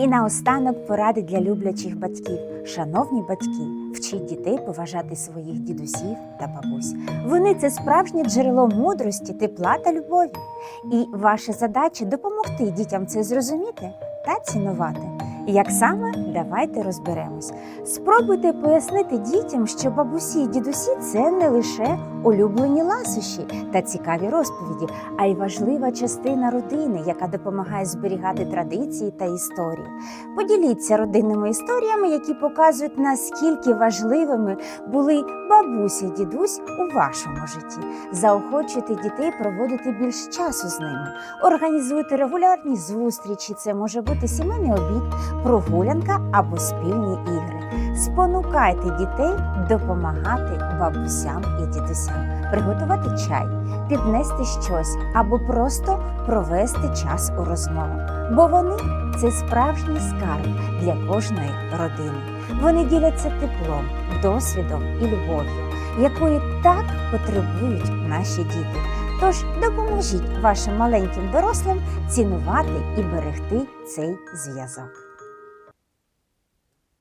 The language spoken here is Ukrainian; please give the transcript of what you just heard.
І наостанок поради для люблячих батьків. Шановні батьки, вчіть дітей поважати своїх дідусів та бабусь. Вони це справжнє джерело мудрості, тепла та любові. І ваша задача допомогти дітям це зрозуміти та цінувати. Як саме, давайте розберемось. Спробуйте пояснити дітям, що бабусі і дідусі це не лише улюблені ласощі та цікаві розповіді, а й важлива частина родини, яка допомагає зберігати традиції та історії. Поділіться родинними історіями, які показують, наскільки важливими були бабуся і дідусь у вашому житті. Заохочуйте дітей проводити більше часу з ними. Організуйте регулярні зустрічі. Це може бути сімейний обід, прогулянка або спільні ігри. Спонукайте дітей допомагати бабусям і дідусям, приготувати чай, піднести щось або просто провести час у розмовах. Бо вони це справжній скарб для кожної родини. Вони діляться теплом, досвідом і любов'ю, якої так потребують наші діти. Тож допоможіть вашим маленьким дорослим цінувати і берегти цей зв'язок.